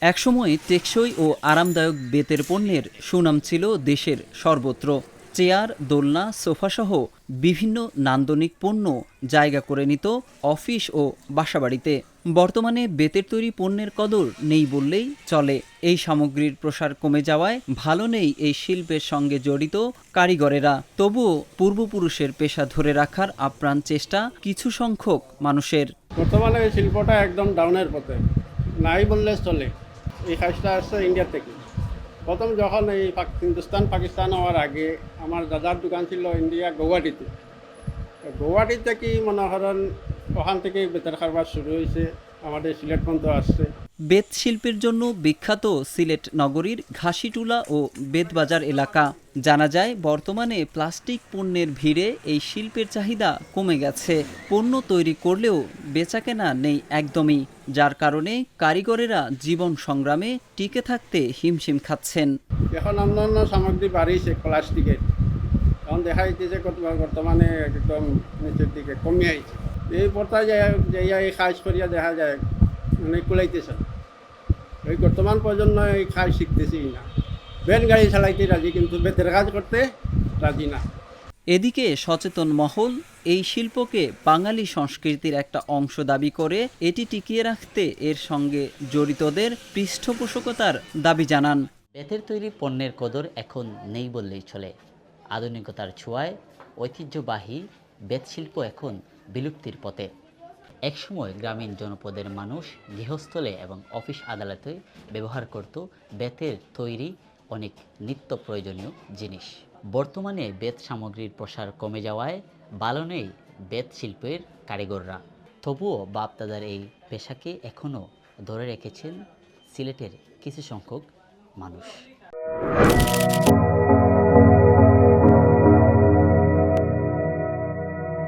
একসময় টেকসই ও আরামদায়ক বেতের পণ্যের সুনাম ছিল দেশের সর্বত্র। চেয়ার, দোলনা, সোফাসহ বিভিন্ন নান্দনিক পণ্য জায়গা করে নিত অফিস ও বাসাবাড়িতে। বর্তমানে বেতের তৈরি পণ্যের কদর নেই বললেই চলে। এই সামগ্রীর প্রসার কমে যাওয়ায় ভালো নেই এই শিল্পের সঙ্গে জড়িত কারিগরেরা। তবুও পূর্বপুরুষের পেশা ধরে রাখার আপ্রাণ চেষ্টা কিছু সংখ্যক মানুষের। বর্তমানে শিল্পটা একদম ডাউনের পথে। নাই বললে চলে। এই কাজটা আসছে ইন্ডিয়া থেকে। প্রথম যখন এই হিন্দুস্তান, পাকিস্তান হওয়ার আগে আমার দাদার দোকান ছিল ইন্ডিয়া গৌহাটিতে গৌহাটিতে গৌহাটি থেকে মনে করেন, ওখান থেকে বেতার কারবার শুরু হয়েছে, আমাদের সিলেট পর্যন্ত আসছে। বেত শিল্পের জন্য বিখ্যাত সিলেট নগরীর ঘাসিটুলা ও বেতবাজার এলাকা। জানা যায়, বর্তমানে প্লাস্টিক পণ্যের ভিড়ে এই শিল্পের চাহিদা কমে গেছে। পণ্য তৈরি করলেও বেচাকেনা নেই একদমই, যার কারণে কারিগরেরা জীবন সংগ্রামে টিকে থাকতে হিমশিম খাচ্ছেন। এখন অন্যান্য সামগ্রী বাড়িয়েছে প্লাস্টিকের। এখন দেখা যাচ্ছে বর্তমানে একদম নিচের দিকে কমে আইছে। এই যাইয়া এই কাজ করিয়া দেখা যায় মানে কুলাইতেছে। এই বর্তমান প্রজন্ম এই কাজ শিখতেছেই না। বেন গাড়ি চালাইতে রাজি কিন্তু বেতের কাজ করতে রাজি না। এদিকে সচেতন মহল এই শিল্পকে বাঙালি সংস্কৃতির একটা অংশ দাবি করে এটি টিকিয়ে রাখতে এর সঙ্গে জড়িতদের পৃষ্ঠপোষকতার দাবি জানান। বেতের তৈরি পণ্যের কদর এখন নেই বললেই চলে। আধুনিকতার ছোঁয়ায় ঐতিহ্যবাহী বেত শিল্প এখন বিলুপ্তির পথে। একসময় গ্রামীণ জনপদের মানুষ গৃহস্থলে এবং অফিস আদালতে ব্যবহার করত বেতের তৈরি অনেক নিত্য প্রয়োজনীয় জিনিস। বর্তমানে বেত সামগ্রীর প্রসার কমে যাওয়ায় ভালো নেই বেত শিল্পের কারিগররা। তবুও বাপদাদার এই পেশাকে এখনও ধরে রেখেছেন সিলেটের কিছু সংখ্যক মানুষ।